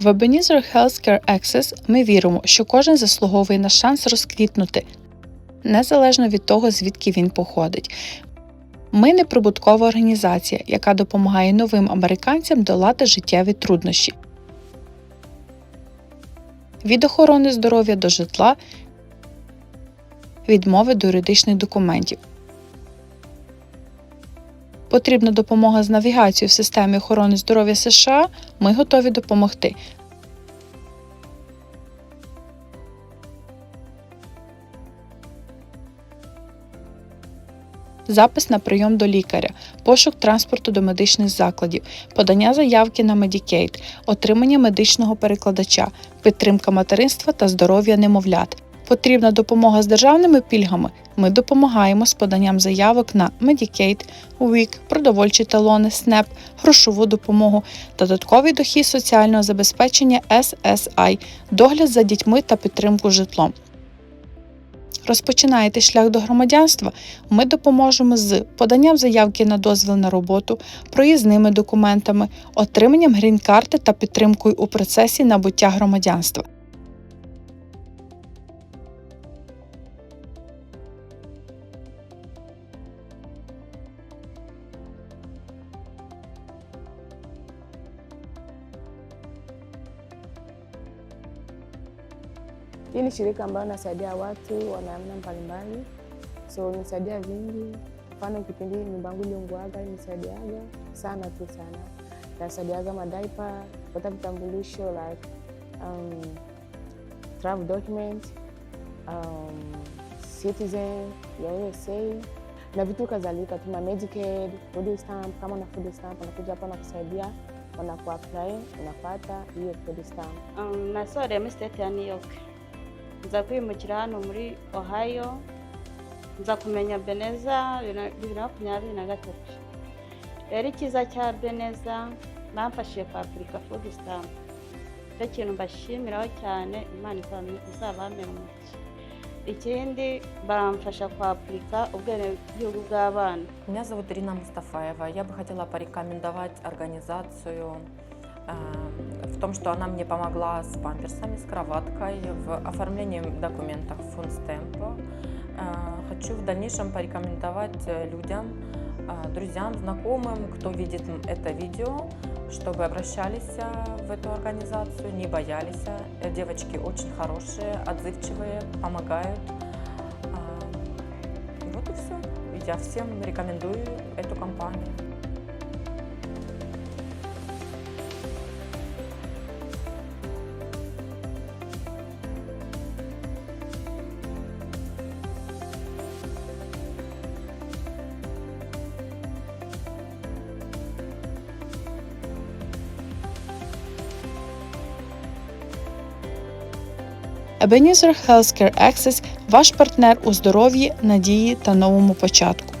В Ebenezer Healthcare Access ми віримо, що кожен заслуговує на шанс розквітнути, незалежно від того, звідки він походить. Ми неприбуткова організація, яка допомагає новим американцям долати життєві труднощі. Від охорони здоров'я до житла, відмови до юридичних документів. Потрібна допомога з навігацією в системі охорони здоров'я США. Ми готові допомогти. Запис на прийом до лікаря, пошук транспорту до медичних закладів, подання заявки на Medicaid, отримання медичного перекладача, підтримка материнства та здоров'я немовлят. Потрібна допомога з державними пільгами. Ми допомагаємо з поданням заявок на Medicaid, WIC, продовольчі талони, SNAP, грошову допомогу, додатковий дохід соціального забезпечення SSI, догляд за дітьми та підтримку житлом. Розпочинаєте шлях до громадянства? Ми допоможемо з поданням заявки на дозвіл на роботу, проїзними документами, отриманням грін-карти та підтримкою у процесі набуття громадянства. Hii ni shirika ambayo nasaidia watu wa namna mbalimbali, so nisaidia vingi. Mfano kipindi nyumba yangu iliunguaga, nisaidiaga sana tu sana, nasaidiaga madaipa, kupata vitambulisho like um, travel document, um, citizen ya USA na vitu kadhalika. Tuna Medicaid, food stamp. Kama na food stamp, wanakuja hapa nakusaidia, wanakuapply, unapata hiyo food stamp. Um, nasoreye muri state ya New York nza kwimukira hano muri Ohio nza kumenya Beneza bibiri na makumyabiri na gatatu rero icyiza cya Beneza bamfashije kwapurika food stamp icyo kintu mbashimiraho cyane Imana izabamera umugisha ikindi bamfasha kwapurika ubwenegihugu bw'abana Меня зовут Ирина Мустафаева. Я бы хотела порекомендовать организацию э, в том, что она мне помогла с памперсами, с кроваткой, в оформлении документов фунстемпа. Хочу в дальнейшем порекомендовать э, людям, э, друзьям, знакомым, кто видит это видео, чтобы обращались э, в эту организацию, не боялись. Э, Девочки очень хорошие, отзывчивые, помогают. Вот и все. Я всем рекомендую эту компанию. Ebenezer Healthcare Access – ваш партнер у здоров'ї, надії та новому початку.